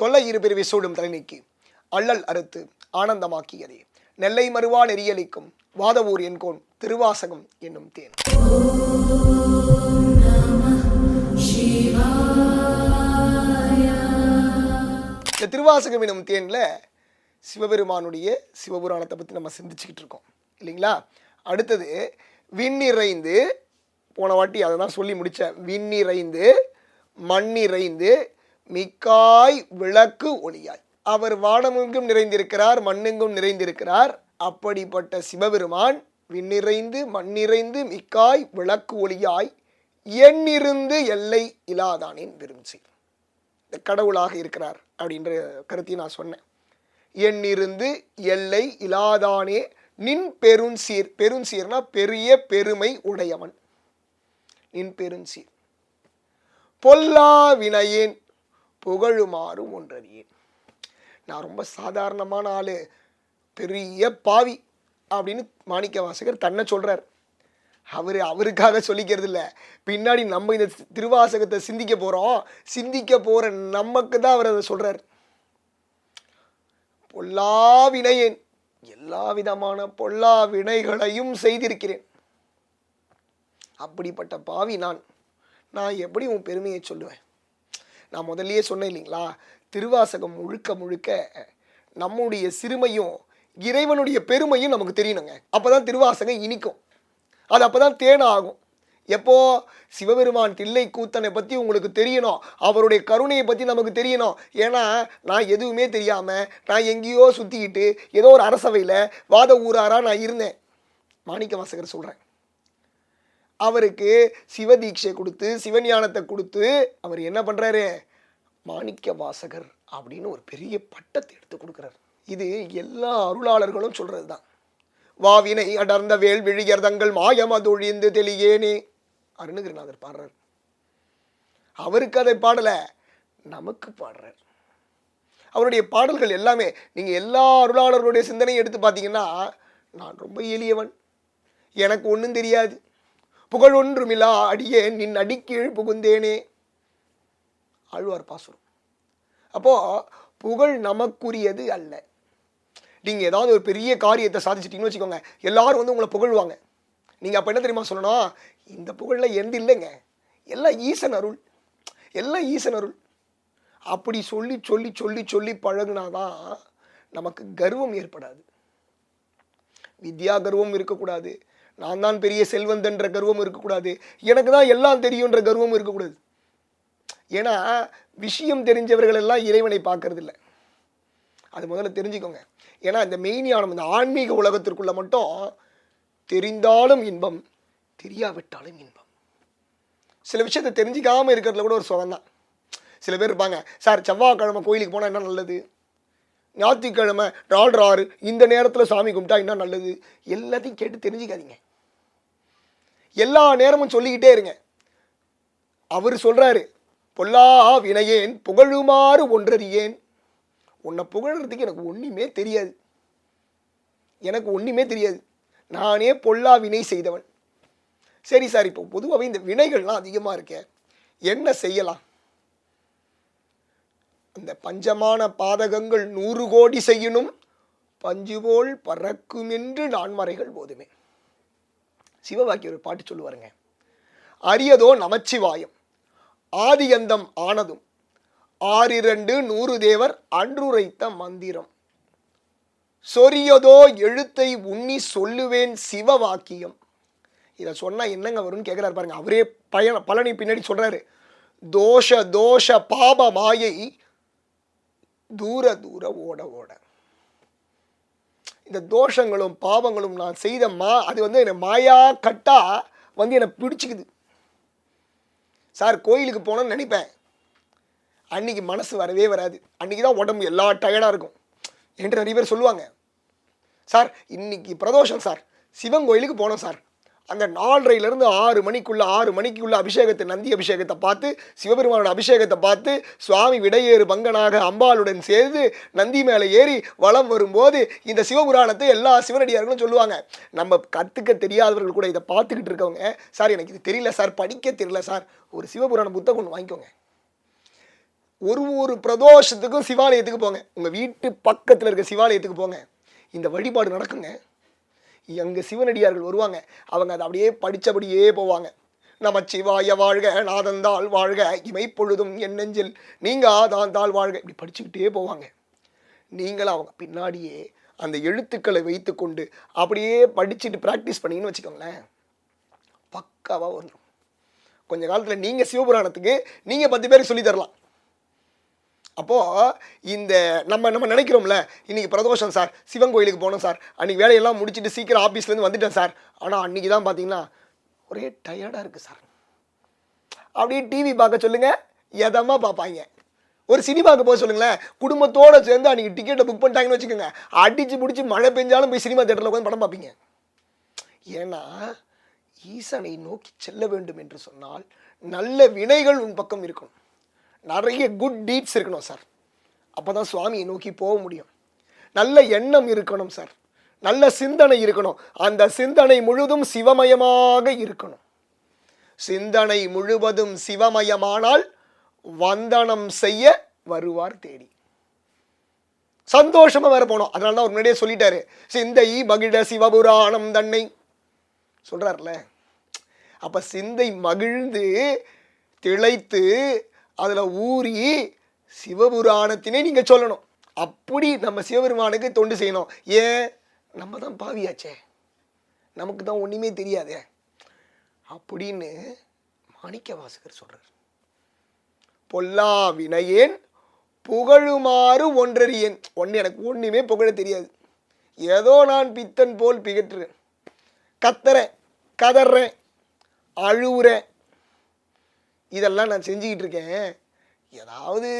தொல்லை இருபிரிவை சூடும் தலைநீக்கி. அள்ளல் அறுத்து ஆனந்தமாக்கியதே. நெல்லை மறுவா நெறியலிக்கும் வாதவூர் என்கோன் திருவாசகம் என்னும் தேன். இந்த திருவாசகம் என்னும் தேனில் சிவபெருமானுடைய சிவபுராணத்தை பற்றி நம்ம சிந்திச்சுக்கிட்டு இருக்கோம். இல்லைங்களா? அடுத்தது விண்ணிறைந்து போன வாட்டி அதை தான் சொல்லி முடித்தேன் விண்ணிறைந்து மண்ணிறைந்து மிக்காய் விளக்கு ஒளியாய். அவர் வானமெங்கும் நிறைந்திருக்கிறார் மண்ணெங்கும் நிறைந்திருக்கிறார். அப்படிப்பட்ட சிவபெருமான் விண்ணிறைந்து மண்ணிறைந்து மிக்காய் விளக்கு ஒளியாய் எண்ணிருந்து எல்லை இலாதானின் விரும்பி இந்த கடவுளாக இருக்கிறார் அப்படின்ற கருத்தை நான் சொன்னேன். எண்ணிருந்து எல்லை இலாதானே நின் பெருஞ்சீர் பெருஞ்சீர்னா பெரிய பெருமை உடையவன். நின் பெருஞ்சீர் பொல்லா வினையேன் புகழுமாறு ஒன்றறியேன். நான் ரொம்ப சாதாரணமான ஆள் பெரிய பாவி அப்படின்னு மாணிக்க வாசகர் தன்னை சொல்கிறார் அவர் அவருக்காக சொல்லிக்கிறது இல்லை பின்னாடி நம்ம இந்த திருவாசகத்தை சிந்திக்க போகிறோம் சிந்திக்க போகிற நமக்கு தான் அவர் அதை சொல்கிறார் பொல்லா வினையேன் எல்லா விதமான பொல்லா வினைகளையும் செய்திருக்கிறேன். அப்படிப்பட்ட பாவி நான். நான் எப்படி உன் பெருமையை சொல்லுவேன்? நான் முதல்லையே சொன்னேன் இல்லைங்களா? திருவாசகம் முழுக்க முழுக்க நம்முடைய சிறுமையும் இறைவனுடைய பெருமையும் நமக்கு தெரியணுங்க. அப்போ தான் திருவாசகம் இனிக்கும். அது அப்பதான் தேன ஆகும். எப்போ? சிவபெருமான் தில்லை கூத்தனை பற்றி உங்களுக்கு தெரியணும். அவருடைய கருணையை பற்றி நமக்கு தெரியணும். ஏன்னா நான் எதுவுமே தெரியாமல் நான் எங்கேயோ சுற்றிக்கிட்டு ஏதோ ஒரு அரசவையில் வாத ஊராராக நான் இருந்தேன். மாணிக்க வாசகர் சொல்கிறேன் அவருக்கு சிவதீட்சை கொடுத்து சிவஞானத்தை கொடுத்து அவர் என்ன பண்ணுறாரு மாணிக்க வாசகர் அப்படின்னு ஒரு பெரிய பட்டத்தை எடுத்து கொடுக்குறாரு. இது எல்லா அருளாளர்களும் சொல்கிறது தான் வாவினை அடர்ந்த வேல் விழியர் தங்கள் மாயமதொழிந்து தெளியேனே அருணகிரிநாதர் பாடுறார். அவருக்கு அதை பாடலை நமக்கு பாடுறார். அவருடைய பாடல்கள் எல்லாமே நீங்கள் எல்லா அருளாளர்களுடைய சிந்தனையும் எடுத்து பார்த்தீங்கன்னா நான் ரொம்ப எளியவன். எனக்கு ஒன்றும் தெரியாது. புகழ் அடியே நின் அடிக்கீழ் புகுந்தேனே. ஆழ்வார் பாசுரம். அப்போ புகழ் நமக்குரியது அல்ல. நீங்க ஏதாவது ஒரு பெரிய காரியத்தை சாதிச்சிட்டீங்கன்னு வச்சுக்கோங்க எல்லாரும் வந்து உங்களை புகழ்வாங்க. நீங்க அப்ப என்ன தெரியுமா சொல்லணும் இந்த புகழ்ல எந்த இல்லைங்க. எல்லாம் ஈசன் அருள். எல்லாம் ஈசன் அருள். அப்படி சொல்லி சொல்லி சொல்லி சொல்லி பழகுனாதான் நமக்கு கர்வம் ஏற்படாது. வித்யா கர்வம் இருக்கக்கூடாது. நான் தான் பெரிய செல்வந்தன்ற கர்வம் இருக்கக்கூடாது. எனக்கு தான் எல்லாம் தெரியுன்ற கர்வம் இருக்கக்கூடாது. ஏன்னா விஷயம் தெரிஞ்சவர்கள் எல்லாம் இறைவனை பார்க்கறதில்ல. அது முதல்ல தெரிஞ்சுக்கோங்க. ஏன்னா இந்த மெய்ஞானம் இந்த ஆன்மீக உலகத்திற்குள்ள மட்டும் தெரிந்தாலும் இன்பம் தெரியாவிட்டாலும் இன்பம். சில விஷயத்தை தெரிஞ்சிக்காமல் இருக்கிறதுல கூட ஒரு சுகம் தான். சில பேர் இருப்பாங்க சார் செவ்வாய்க்கிழமை கோயிலுக்கு போனால் என்ன நல்லது? ஞாயிற்றுக்கிழமை நாலு ஆறு இந்த நேரத்தில் சாமி கும்பிட்டா என்ன நல்லது? எல்லாத்தையும் கேட்டு தெரிஞ்சுக்காதீங்க. எல்லா நேரமும் சொல்லிக்கிட்டே இருங்க. அவர் சொல்கிறாரு பொல்லா வினையேன் புகழுமாறு ஒன்றறியேன். உன்னை புகழறதுக்கு எனக்கு ஒன்றுமே தெரியாது. எனக்கு ஒன்றுமே தெரியாது. நானே பொல்லா வினை செய்தவன். சரி சார் இப்போ பொதுவாகவே இந்த வினைகள்லாம் அதிகமாக இருக்கே. என்ன செய்யலாம்? அந்த பஞ்சமான பாதகங்கள் நூறு கோடி செய்யணும். பஞ்சு போல் பறக்கும் என்று நான்மறைகள் போதுமே. சிவபாக்கி ஒரு பாட்டு சொல்லுவாருங்க. அரியதோ நமச்சிவாயம். ஆதியந்தம் ஆனதும். ஆறிரண்டு நூறு தேவர் அன்றுரைத்த மந்திரம். சொரியதோ எழுத்தை உண்ணி சொல்லுவேன் சிவவாக்கியம். இதை சொன்னால் என்னங்க வரும்னு கேட்குறாரு பாருங்க. அவரே பயண பழனி பின்னாடி சொல்கிறாரு தோஷ தோஷ பாப மாயை தூர தூர ஓட ஓட. இந்த தோஷங்களும் பாவங்களும் நான் செய்த மா அது வந்து என்னை மாயா கட்டா வந்து என்னை பிடிச்சிக்குது. சார் கோயிலுக்கு போனோன்னு நினைப்பேன். அன்னைக்கு மனசு வரவே வராது. அன்னைக்கு தான் உடம்பு எல்லா டயர்டாக இருக்கும். என்று நிறைய பேர் சொல்லுவாங்க. சார் இன்னைக்கு பிரதோஷம் சார். சிவன் கோயிலுக்கு போனோம் சார். அந்த நாலரையிலேருந்து ஆறு மணிக்குள்ளே ஆறு மணிக்குள்ளே அபிஷேகத்தை நந்தி அபிஷேகத்தை பார்த்து சிவபெருமானோட அபிஷேகத்தை பார்த்து சுவாமி விடையேறு பங்கனாக அம்பாளுடன் சேர்ந்து நந்தி மேலே ஏறி வலம் வரும்போது இந்த சிவபுராணத்தை எல்லா சிவனடியார்களும் சொல்லுவாங்க. நம்ம கற்றுக்க தெரியாதவர்கள் கூட இதை பார்த்துக்கிட்டு இருக்கவங்க சார் எனக்கு இது தெரியல சார் படிக்க தெரியல சார். ஒரு சிவபுராண புத்தகம் ஒன்று வாங்கிக்கோங்க. ஒரு ஒரு பிரதோஷத்துக்கும் சிவாலயத்துக்கு போங்க. உங்கள் வீட்டு பக்கத்தில் இருக்க சிவாலயத்துக்கு போங்க. இந்த வழிபாடு நடக்குங்க. அங்கே சிவனடியார்கள் வருவாங்க. அவங்க அதை அப்படியே படித்தபடியே போவாங்க. நமச்சிவாய வாழ்க நாதந்தாள் வாழ்க இமைப்பொழுதும் என் நெஞ்சில் நீங்க ஆதாந்தாள் வாழ்க. இப்படி படிச்சுக்கிட்டே போவாங்க. நீங்களும் அவங்க பின்னாடியே அந்த எழுத்துக்களை வைத்துக்கொண்டு அப்படியே படிச்சுட்டு ப்ராக்டிஸ் பண்ணிங்கன்னு வச்சுக்கோங்களேன் பக்காவாக வந்துடும் கொஞ்ச காலத்தில் நீங்கள் சிவபுராணத்துக்கு நீங்கள் பத்து பேருக்கு சொல்லித் தரலாம். அப்போது இந்த நம்ம நம்ம நினைக்கிறோம்ல இன்றைக்கி பிரதோஷம் சார் சிவன் கோயிலுக்கு போனோம் சார் அன்றைக்கி வேலையெல்லாம் முடிச்சுட்டு சீக்கிரம் ஆஃபீஸ்லேருந்து வந்துட்டேன் சார். ஆனால் அன்றைக்கி தான் பார்த்தீங்கன்னா ஒரே டயர்டாக இருக்குது சார். அப்படியே டிவி பார்க்க சொல்லுங்கள் எதமாக பார்ப்பாங்க. ஒரு சினிமாவுக்கு போக சொல்லுங்களேன் குடும்பத்தோடு சேர்ந்து அன்றைக்கி டிக்கெட்டை புக் பண்ணிட்டாங்கன்னு வச்சுக்கோங்க அடித்து பிடிச்சி மழை பெஞ்சாலும் போய் சினிமா தேட்டரில் உட்காந்து படம் பார்ப்பீங்க. ஏன்னா ஈசனை நோக்கி செல்ல வேண்டும் என்று சொன்னால் நல்ல வினைகள் உன் பக்கம் இருக்கணும் நிறைய குட் டீட்ஸ் இருக்கணும் சார் அப்போ தான் சுவாமியை நோக்கி போக முடியும். நல்ல எண்ணம் இருக்கணும் சார் நல்ல சிந்தனை இருக்கணும். அந்த சிந்தனை முழுதும் சிவமயமாக இருக்கணும். சிந்தனை முழுவதும் சிவமயமானால் வந்தனம் செய்ய வருவார் தேடி. சந்தோஷமா வேற போனோம். அதனால தான் அவர் முன்னாடியே சொல்லிட்டாரு. சிந்தை மகிழ சிவபுராணம் தன்னை. சொல்றாருல அப்ப சிந்தை மகிழ்ந்து திளைத்து அதில் ஊறி சிவபுராணத்தினே நீங்கள் சொல்லணும். அப்படி நம்ம சிவபெருமானுக்கு தொண்டு செய்யணும். ஏன்? நம்ம தான் பாவியாச்சே. நமக்கு தான் ஒன்றுமே தெரியாதே. அப்படின்னு மாணிக்க வாசகர் சொல்கிறார் பொல்லா வினையேன் புகழுமாறு ஒன்றறியேன். ஒன்று எனக்கு ஒன்றுமே புகழ தெரியாது. ஏதோ நான் பித்தன் போல் பிகற்றுறேன் கத்துறேன் கதறேன் அழுவுறேன். இதெல்லாம் நான் செஞ்சுக்கிட்டு இருக்கேன் ஏதாவது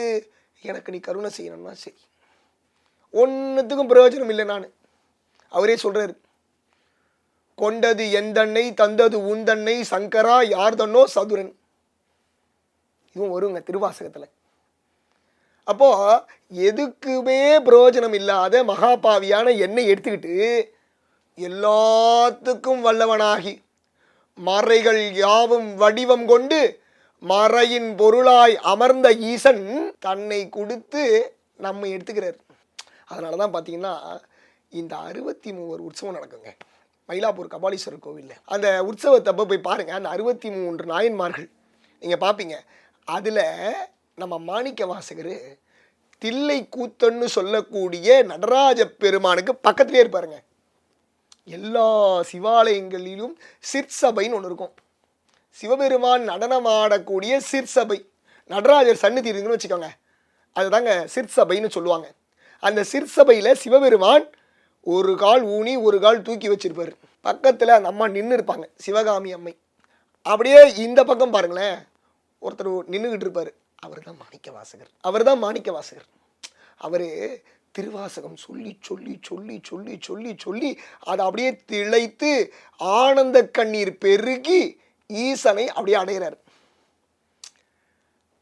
எனக்கு நீ கருணை செய்யணும்னா சரி ஒன்றுத்துக்கும் பிரயோஜனம் இல்லை நான். அவரே சொல்கிறாரு கொண்டது எந்தன்னை தந்தது உந்தன்னை சங்கரா யார் தன்னோ சதுரன். இதுவும் வருங்க திருவாசகத்தில். அப்போ எதுக்குமே பிரயோஜனம் இல்லாத மகாபாவியான எண்ணெய் எடுத்துக்கிட்டு எல்லாத்துக்கும் வல்லவனாகி மறைகள் யாவும் வடிவம் கொண்டு மறையின் பொருளாய் அமர்ந்த ஈசன் தன்னை கொடுத்து நம்ம எடுத்துக்கிறார். அதனால தான் பார்த்தீங்கன்னா இந்த அறுபத்தி மூவர் உற்சவம் நடக்குங்க. மயிலாப்பூர் கபாலீஸ்வரர் கோவிலில். அந்த உற்சவத்தப்போ போய் பாருங்கள் அந்த அறுபத்தி மூன்று நாயன்மார்கள். நீங்கள் பார்ப்பீங்க அதில் நம்ம மாணிக்க வாசகர் தில்லை கூத்தன்னு சொல்லக்கூடிய நடராஜ பெருமானுக்கு பக்கத்துலேயே இருப்பாருங்க. எல்லா சிவாலயங்களிலும் சிற்சபைன்னு ஒன்று இருக்கும். சிவபெருமான் நடனமாடக்கூடிய சிற்சபை. நடராஜர் சன்னிதி இருக்குன்னு வச்சுக்கோங்க. அதுதாங்க சிற்சபைன்னு சொல்லுவாங்க. அந்த சிற்சபையில் சிவபெருமான் ஒரு கால் ஊனி ஒரு கால் தூக்கி வச்சிருப்பார். பக்கத்தில் அந்த அம்மா நின்று இருப்பாங்க சிவகாமி அம்மை. அப்படியே இந்த பக்கம் பாருங்களேன். ஒருத்தர் நின்றுக்கிட்டு இருப்பார். அவர் தான் மாணிக்க வாசகர். அவர் தான் மாணிக்க வாசகர். அவர் திருவாசகம் சொல்லி சொல்லி சொல்லி சொல்லி சொல்லி சொல்லி அதை அப்படியே திளைத்து ஆனந்த கண்ணீர் பெருகி ஈசனை அப்படியே அடைகிறார்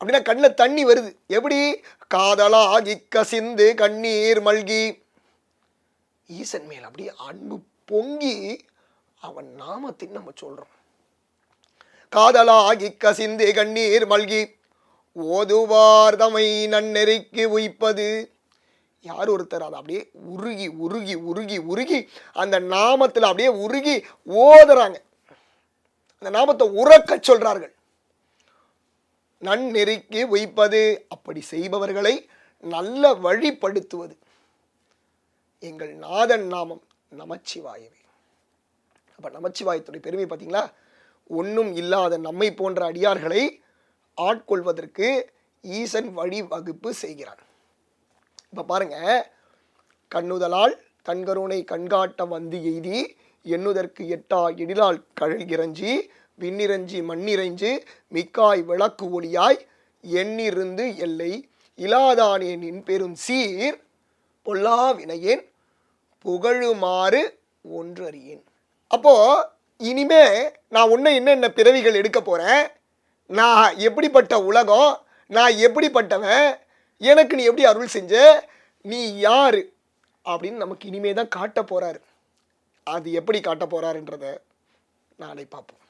அப்படின்னா கண்ணில் தண்ணி வருது. எப்படி? காதலாகி கசிந்து கண்ணீர் மல்கி. ஈசன் மேல் அப்படியே அன்பு பொங்கி அவன் நாமத்தின் நம்ம சொல்றோம். காதலாகி கசிந்து கண்ணீர் மல்கி. ஓதுவார் தமை நன்னெறிக்கு உயிப்பது. யார் ஒருத்தர் அதை அப்படியே உருகி உருகி உருகி உருகி அந்த நாமத்தில் அப்படியே உருகி ஓதுறாங்க. இந்த நாமத்தை உறக்கச் சொல்றார்கள். நன்னெறிக்கு உய்ப்பது அப்படி செய்பவர்களை நல்ல வழிப்படுத்துவது. எங்கள் நாதன் நாமம் நமச்சிவாயவே. அப்ப நமச்சிவாயத்துடைய பெருமை பார்த்தீங்களா ஒன்றும் இல்லாத நம்மை போன்ற அடியார்களை ஆட்கொள்வதற்கு ஈசன் வழி வகுப்பு செய்கிறான். இப்போ பாருங்க கண்ணுதலால் தன்கருணை கண்காட்ட வந்து எய்தி எண்ணுதற்கு எட்டா எழிலால் கழல் இறஞ்சி விண்ணிறஞ்சி மண்ணிறைஞ்சு மிக்காய் விளக்கு ஒளியாய் எண்ணிருந்து எல்லை இலாதானேனின் பெரும் சீர் பொல்லா வினையேன் புகழுமாறு ஒன்று அறியேன் அப்போ இனிமே நான் உன்னை என்னென்ன பிறவிகள் எடுக்க போறேன்? நான் எப்படிப்பட்ட உலகம்? நான் எப்படிப்பட்டவன்? எனக்கு நீ எப்படி அருள் செஞ்ச? நீ யாரு? அப்படின்னு நமக்கு இனிமே தான் காட்ட போறாரு. அது எப்படி காட்ட போகிறாருன்றத நாளை பார்ப்போம்.